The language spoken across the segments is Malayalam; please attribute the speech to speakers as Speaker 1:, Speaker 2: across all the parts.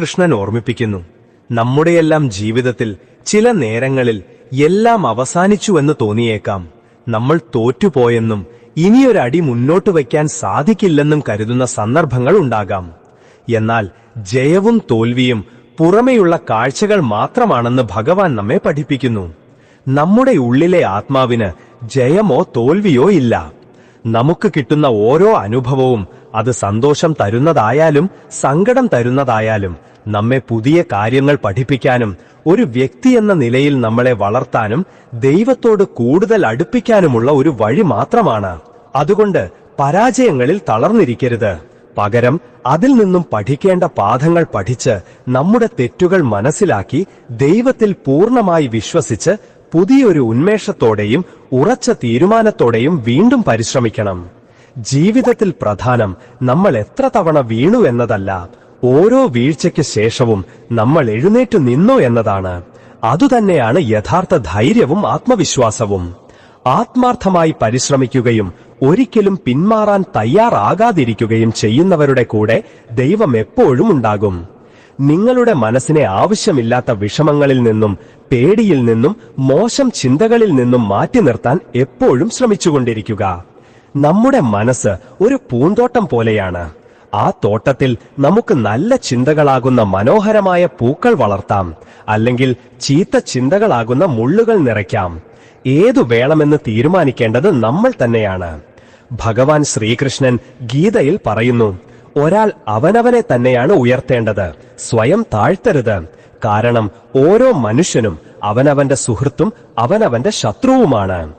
Speaker 1: ശ്രീകൃഷ്ണൻ ഓർമ്മിപ്പിക്കുന്നു നമ്മുടെയെല്ലാം ജീവിതത്തിൽ ചില നേരങ്ങളിൽ എല്ലാം അവസാനിച്ചുവെന്ന് തോന്നിയേക്കാം. നമ്മൾ തോറ്റുപോയെന്നും ഇനിയൊരടി മുന്നോട്ട് വയ്ക്കാൻ സാധിക്കില്ലെന്നും കരുതുന്ന സന്ദർഭങ്ങൾ ഉണ്ടാകാം. എന്നാൽ ജയവും തോൽവിയും പുറമെയുള്ള കാഴ്ചകൾ മാത്രമാണെന്ന് ഭഗവാൻ നമ്മെ പഠിപ്പിക്കുന്നു. നമ്മുടെ ഉള്ളിലെ ആത്മാവിന് ജയമോ തോൽവിയോ ഇല്ല. നമുക്ക് കിട്ടുന്ന ഓരോ അനുഭവവും അത് സന്തോഷം തരുന്നതായാലും സങ്കടം തരുന്നതായാലും നമ്മെ പുതിയ കാര്യങ്ങൾ പഠിപ്പിക്കാനും ഒരു വ്യക്തി എന്ന നിലയിൽ നമ്മളെ വളർത്താനും ദൈവത്തോട് കൂടുതൽ അടുപ്പിക്കാനുമുള്ള ഒരു വഴി മാത്രമാണ്. അതുകൊണ്ട് പരാജയങ്ങളിൽ തളർന്നിരിക്കരുത്. പകരം അതിൽ നിന്നും പഠിക്കേണ്ട പാഠങ്ങൾ പഠിച്ച് നമ്മുടെ തെറ്റുകൾ മനസ്സിലാക്കി ദൈവത്തിൽ പൂർണമായി വിശ്വസിച്ച് പുതിയൊരു ഉന്മേഷത്തോടെയും ഉറച്ച തീരുമാനത്തോടെയും വീണ്ടും പരിശ്രമിക്കണം. ജീവിതത്തിൽ പ്രധാനം നമ്മൾ എത്ര തവണ വീണു എന്നതല്ല. ഓരോ വീഴ്ചയ്ക്ക് ശേഷവും നമ്മൾ എഴുന്നേറ്റു നിന്നു എന്നതാണ്. അതുതന്നെയാണ് യഥാർത്ഥ ധൈര്യവും ആത്മവിശ്വാസവും. ആത്മാർത്ഥമായി പരിശ്രമിക്കുകയും ഒരിക്കലും പിന്മാറാൻ തയ്യാറാകാതിരിക്കുകയും ചെയ്യുന്നവരുടെ കൂടെ ദൈവം എപ്പോഴും ഉണ്ടാകും. നിങ്ങളുടെ മനസ്സിനെ ആവശ്യമില്ലാത്ത വിഷമങ്ങളിൽ നിന്നും പേടിയിൽ നിന്നും മോശം ചിന്തകളിൽ നിന്നും മാറ്റി നിർത്താൻ എപ്പോഴും ശ്രമിച്ചുകൊണ്ടിരിക്കുക. നമ്മുടെ മനസ്സ് ഒരു പൂന്തോട്ടം പോലെയാണ്. ആ തോട്ടത്തിൽ നമുക്ക് നല്ല ചിന്തകളാകുന്ന മനോഹരമായ പൂക്കൾ വളർത്താം. അല്ലെങ്കിൽ ചീത്ത ചിന്തകളാകുന്ന മുള്ളുകൾ നിറയ്ക്കാം. ഏതു വേണമെന്ന് തീരുമാനിക്കേണ്ടത് നമ്മൾ തന്നെയാണ്. ഭഗവാൻ ശ്രീകൃഷ്ണൻ ഗീതയിൽ പറയുന്നു ഒരാൾ അവനവനെ തന്നെയാണ് ഉയർത്തേണ്ടത്. സ്വയം താഴ്ത്തരുത്. കാരണം ഓരോ മനുഷ്യനും അവനവന്റെ സുഹൃത്തും അവനവന്റെ ശത്രുവുമാണ്.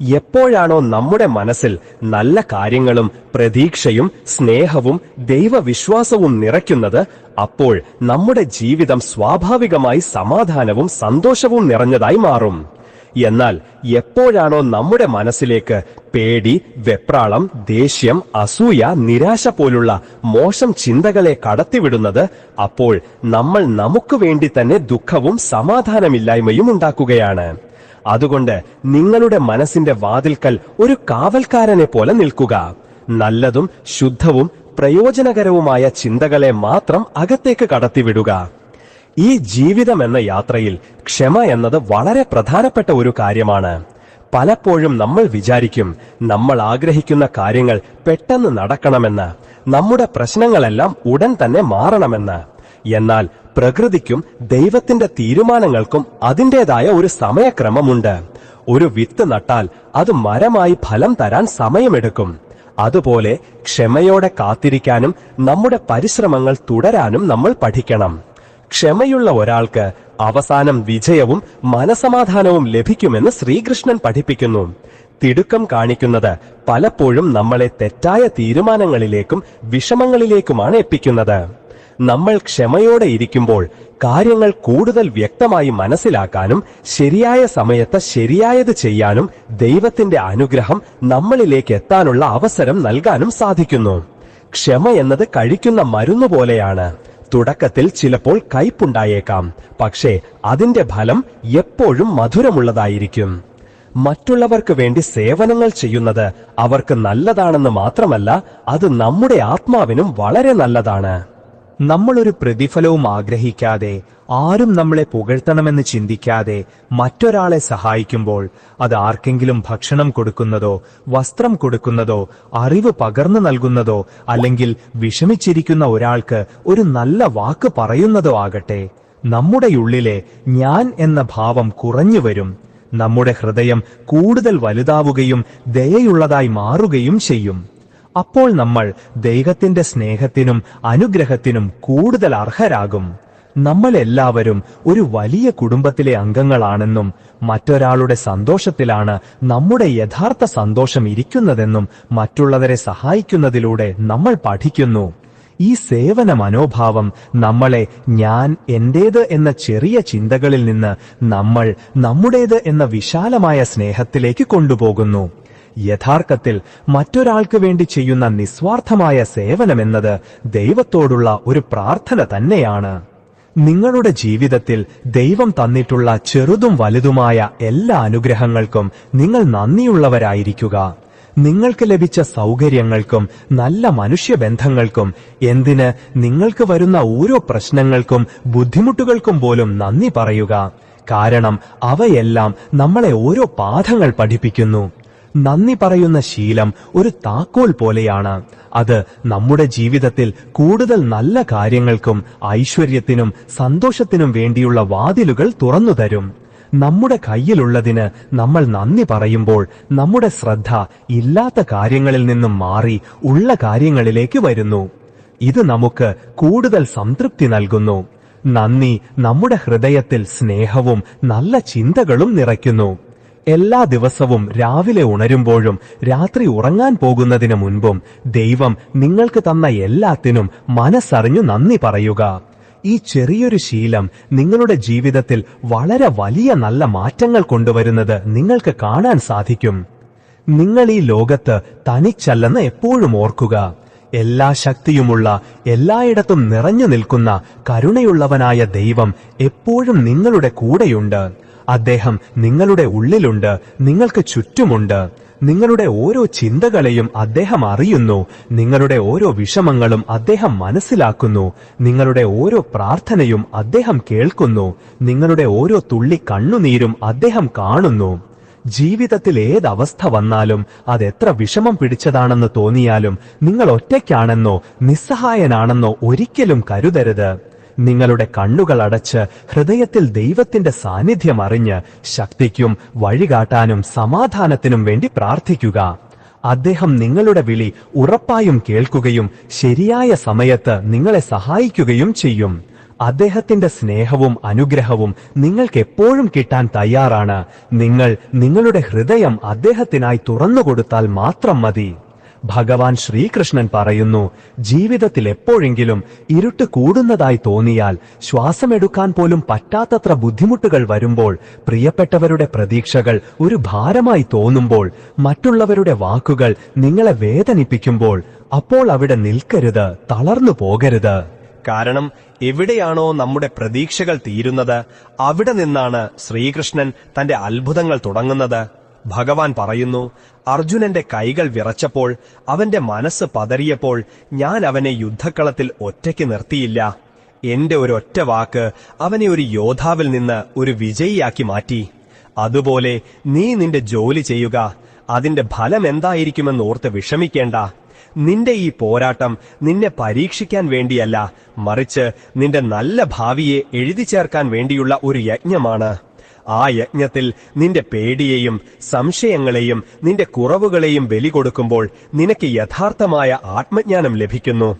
Speaker 1: എപ്പോഴാണോ നമ്മുടെ മനസ്സിൽ നല്ല കാര്യങ്ങളും പ്രതീക്ഷയും സ്നേഹവും ദൈവവിശ്വാസവും നിറയ്ക്കുന്നത് അപ്പോൾ നമ്മുടെ ജീവിതം സ്വാഭാവികമായി സമാധാനവും സന്തോഷവും നിറഞ്ഞതായി മാറും. എന്നാൽ എപ്പോഴാണോ നമ്മുടെ മനസ്സിലേക്ക് പേടി വെപ്രാളം ദേഷ്യം അസൂയ നിരാശ പോലുള്ള മോശം ചിന്തകളെ കടത്തിവിടുന്നത് അപ്പോൾ നമ്മൾ നമുക്ക് വേണ്ടി തന്നെ ദുഃഖവും സമാധാനമില്ലായ്മയും ഉണ്ടാക്കുകയാണ്. അതുകൊണ്ട് നിങ്ങളുടെ മനസ്സിന്റെ വാതിൽക്കൽ ഒരു കാവൽക്കാരനെ പോലെ നിൽക്കുക. നല്ലതും ശുദ്ധവും പ്രയോജനകരവുമായ ചിന്തകളെ മാത്രം അകത്തേക്ക് കടത്തിവിടുക. ഈ ജീവിതം എന്ന യാത്രയിൽ ക്ഷമ എന്നത് വളരെ പ്രധാനപ്പെട്ട ഒരു കാര്യമാണ്. പലപ്പോഴും നമ്മൾ വിചാരിക്കും നമ്മൾ ആഗ്രഹിക്കുന്ന കാര്യങ്ങൾ പെട്ടെന്ന് നടക്കണമെന്ന് നമ്മുടെ പ്രശ്നങ്ങളെല്ലാം ഉടൻ തന്നെ മാറണമെന്ന്. എന്നാൽ പ്രകൃതിക്കും ദൈവത്തിന്റെ തീരുമാനങ്ങൾക്കും അതിന്റെതായ ഒരു സമയക്രമമുണ്ട്. ഒരു വിത്ത് നട്ടാൽ അത് മരമായി ഫലം തരാൻ സമയമെടുക്കും. അതുപോലെ ക്ഷമയോടെ കാത്തിരിക്കാനും നമ്മുടെ പരിശ്രമങ്ങൾ തുടരാനും നമ്മൾ പഠിക്കണം. ക്ഷമയുള്ള ഒരാൾക്ക് അവസാനം വിജയവും മനസമാധാനവും ലഭിക്കുമെന്ന് ശ്രീകൃഷ്ണൻ പഠിപ്പിക്കുന്നു. തിടുക്കം കാണിക്കുന്നത് പലപ്പോഴും നമ്മളെ തെറ്റായ തീരുമാനങ്ങളിലേക്കും വിഷമങ്ങളിലേക്കുമാണ് എത്തിക്കുന്നത്. നമ്മൾ ക്ഷമയോടെ ഇരിക്കുമ്പോൾ കാര്യങ്ങൾ കൂടുതൽ വ്യക്തമായി മനസ്സിലാക്കാനും ശരിയായ സമയത്ത് ശരിയായത് ചെയ്യാനും ദൈവത്തിന്റെ അനുഗ്രഹം നമ്മളിലേക്ക് എത്താനുള്ള അവസരം നൽകാനും സാധിക്കുന്നു. ക്ഷമ എന്നത് കഴിക്കുന്ന മരുന്ന് പോലെയാണ്. തുടക്കത്തിൽ ചിലപ്പോൾ കയ്പുണ്ടായേക്കാം. പക്ഷേ അതിന്റെ ഫലം എപ്പോഴും മധുരമുള്ളതായിരിക്കും. മറ്റുള്ളവർക്ക് വേണ്ടി സേവനങ്ങൾ ചെയ്യുന്നത് അവർക്ക് നല്ലതാണെന്ന് മാത്രമല്ല അത് നമ്മുടെ ആത്മാവിനും വളരെ നല്ലതാണ്.
Speaker 2: നമ്മളൊരു പ്രതിഫലവും ആഗ്രഹിക്കാതെ ആരും നമ്മളെ പുകഴ്ത്തണമെന്ന് ചിന്തിക്കാതെ മറ്റൊരാളെ സഹായിക്കുമ്പോൾ അത് ആർക്കെങ്കിലും ഭക്ഷണം കൊടുക്കുന്നതോ വസ്ത്രം കൊടുക്കുന്നതോ അറിവ് പകർന്നു നൽകുന്നതോ അല്ലെങ്കിൽ വിഷമിച്ചിരിക്കുന്ന ഒരാൾക്ക് ഒരു നല്ല വാക്ക് പറയുന്നതോ ആകട്ടെ നമ്മുടെ ഉള്ളിലെ ഞാൻ എന്ന ഭാവം കുറഞ്ഞു വരും. നമ്മുടെ ഹൃദയം കൂടുതൽ വലുതാവുകയും ദയയുള്ളതായി മാറുകയും ചെയ്യും. അപ്പോൾ നമ്മൾ ദൈവത്തിന്റെ സ്നേഹത്തിനും അനുഗ്രഹത്തിനും കൂടുതൽ അർഹരാകും. നമ്മളെല്ലാവരും ഒരു വലിയ കുടുംബത്തിലെ അംഗങ്ങളാണെന്നും മറ്റൊരാളുടെ സന്തോഷത്തിലാണ് നമ്മുടെ യഥാർത്ഥ സന്തോഷം ഇരിക്കുന്നതെന്നും മറ്റുള്ളവരെ സഹായിക്കുന്നതിലൂടെ നമ്മൾ പഠിക്കുന്നു. ഈ സേവന മനോഭാവം നമ്മളെ ഞാൻ എന്റേത് എന്ന ചെറിയ ചിന്തകളിൽ നിന്ന് നമ്മൾ നമ്മുടേത് എന്ന വിശാലമായ സ്നേഹത്തിലേക്ക് കൊണ്ടുപോകുന്നു. യഥാർത്ഥത്തിൽ മറ്റൊരാൾക്ക് വേണ്ടി ചെയ്യുന്ന നിസ്വാർത്ഥമായ സേവനമെന്നത് ദൈവത്തോടുള്ള ഒരു പ്രാർത്ഥന തന്നെയാണ്. നിങ്ങളുടെ ജീവിതത്തിൽ ദൈവം തന്നിട്ടുള്ള ചെറുതും വലുതുമായ എല്ലാ അനുഗ്രഹങ്ങൾക്കും നിങ്ങൾ നന്ദിയുള്ളവരായിരിക്കുക. നിങ്ങൾക്ക് ലഭിച്ച സൗകര്യങ്ങൾക്കും നല്ല മനുഷ്യബന്ധങ്ങൾക്കും എന്തിന് നിങ്ങൾക്ക് വരുന്ന ഓരോ പ്രശ്നങ്ങൾക്കും ബുദ്ധിമുട്ടുകൾക്കും പോലും നന്ദി പറയുക. കാരണം അവയെല്ലാം നമ്മളെ ഓരോ പാഠങ്ങൾ പഠിപ്പിക്കുന്നു. നന്ദി പറയുന്ന ശീലം ഒരു താക്കോൽ പോലെയാണ്. അത് നമ്മുടെ ജീവിതത്തിൽ കൂടുതൽ നല്ല കാര്യങ്ങൾക്കും ഐശ്വര്യത്തിനും സന്തോഷത്തിനും വേണ്ടിയുള്ള വാതിലുകൾ തുറന്നു തരും. നമ്മുടെ കയ്യിലുള്ളതിന് നമ്മൾ നന്ദി പറയുമ്പോൾ നമ്മുടെ ശ്രദ്ധ ഇല്ലാത്ത കാര്യങ്ങളിൽ നിന്നും മാറി ഉള്ള കാര്യങ്ങളിലേക്ക് വരുന്നു. ഇത് നമുക്ക് കൂടുതൽ സംതൃപ്തി നൽകുന്നു. നന്ദി നമ്മുടെ ഹൃദയത്തിൽ സ്നേഹവും നല്ല ചിന്തകളും നിറയ്ക്കുന്നു. എല്ലാ ദിവസവും രാവിലെ ഉണരുമ്പോഴും രാത്രി ഉറങ്ങാൻ പോകുന്നതിനു മുൻപും ദൈവം നിങ്ങൾക്ക് തന്ന എല്ലാത്തിനും മനസ്സറിഞ്ഞു നന്ദി പറയുക. ഈ ചെറിയൊരു ശീലം നിങ്ങളുടെ ജീവിതത്തിൽ വളരെ വലിയ നല്ല മാറ്റങ്ങൾ കൊണ്ടുവരുന്നത് നിങ്ങൾക്ക് കാണാൻ സാധിക്കും. നിങ്ങൾ ഈ ലോകത്ത് തനിച്ചല്ലെന്ന് എപ്പോഴും ഓർക്കുക. എല്ലാ ശക്തിയുമുള്ള എല്ലായിടത്തും നിറഞ്ഞു നിൽക്കുന്ന കരുണയുള്ളവനായ ദൈവം എപ്പോഴും നിങ്ങളുടെ കൂടെയുണ്ട്. അദ്ദേഹം നിങ്ങളുടെ ഉള്ളിലുണ്ട് നിങ്ങൾക്ക് ചുറ്റുമുണ്ട്. നിങ്ങളുടെ ഓരോ ചിന്തകളെയും അദ്ദേഹം അറിയുന്നു. നിങ്ങളുടെ ഓരോ വിഷമങ്ങളും അദ്ദേഹം മനസ്സിലാക്കുന്നു. നിങ്ങളുടെ ഓരോ പ്രാർത്ഥനയും അദ്ദേഹം കേൾക്കുന്നു. നിങ്ങളുടെ ഓരോ തുള്ളി കണ്ണുനീരും അദ്ദേഹം കാണുന്നു. ജീവിതത്തിൽ ഏതവസ്ഥ വന്നാലും അതെത്ര വിഷമം പിടിച്ചതാണെന്ന് തോന്നിയാലും നിങ്ങൾ ഒറ്റയ്ക്കാണെന്നോ നിസ്സഹായനാണെന്നോ ഒരിക്കലും കരുതരുത്. നിങ്ങളുടെ കണ്ണുകൾ അടച്ച് ഹൃദയത്തിൽ ദൈവത്തിന്റെ സാന്നിധ്യം അറിഞ്ഞ് ശക്തിക്കും വഴികാട്ടാനും സമാധാനത്തിനും വേണ്ടി പ്രാർത്ഥിക്കുക. അദ്ദേഹം നിങ്ങളുടെ വിളി ഉറപ്പായും കേൾക്കുകയും ശരിയായ സമയത്ത് നിങ്ങളെ സഹായിക്കുകയും ചെയ്യും. അദ്ദേഹത്തിന്റെ സ്നേഹവും അനുഗ്രഹവും നിങ്ങൾക്ക് എപ്പോഴും കിട്ടാൻ തയ്യാറാണ്. നിങ്ങൾ നിങ്ങളുടെ ഹൃദയം അദ്ദേഹത്തിനായി തുറന്നുകൊടുത്താൽ മാത്രം മതി. ഭഗവാൻ ശ്രീകൃഷ്ണൻ പറയുന്നു ജീവിതത്തിൽ എപ്പോഴെങ്കിലും ഇരുട്ട് കൂടുന്നതായി തോന്നിയാൽ ശ്വാസമെടുക്കാൻ പോലും പറ്റാത്തത്ര ബുദ്ധിമുട്ടുകൾ വരുമ്പോൾ പ്രിയപ്പെട്ടവരുടെ പ്രതീക്ഷകൾ ഒരു ഭാരമായി തോന്നുമ്പോൾ മറ്റുള്ളവരുടെ വാക്കുകൾ നിങ്ങളെ വേദനിപ്പിക്കുമ്പോൾ അപ്പോൾ അവിടെ നിൽക്കരുത് തളർന്നു പോകരുത്.
Speaker 1: കാരണം എവിടെയാണോ നമ്മുടെ പ്രതീക്ഷകൾ തീരുന്നത് അവിടെ നിന്നാണ് ശ്രീകൃഷ്ണൻ തന്റെ അത്ഭുതങ്ങൾ തുടങ്ങുന്നത്. ഭഗവാൻ പറയുന്നു അർജുനന്റെ കൈകൾ വിറച്ചപ്പോൾ അവന്റെ മനസ്സ് പതറിയപ്പോൾ ഞാൻ അവനെ യുദ്ധക്കളത്തിൽ ഒറ്റയ്ക്ക് നിർത്തിയില്ല. എന്റെ ഒരൊറ്റ വാക്ക് അവനെ ഒരു യോദ്ധാവിൽ നിന്ന് ഒരു വിജയിയാക്കി മാറ്റി. അതുപോലെ നീ നിന്റെ ജോലി ചെയ്യുക. അതിന്റെ ഫലം എന്തായിരിക്കുമെന്ന് ഓർത്ത് വിഷമിക്കേണ്ട. നിന്റെ ഈ പോരാട്ടം നിന്നെ പരീക്ഷിക്കാൻ വേണ്ടിയല്ല മറിച്ച് നിന്റെ നല്ല ഭാവിയെ എഴുതി ചേർക്കാൻ വേണ്ടിയുള്ള ഒരു യജ്ഞമാണ്. ആ യജ്ഞത്തിൽ നിന്റെ പേടിയെയും സംശയങ്ങളെയും നിന്റെ കുറവുകളെയും ബലി കൊടുക്കുമ്പോൾ നിനക്ക് യഥാർത്ഥമായ ആത്മജ്ഞാനം ലഭിക്കുന്നു.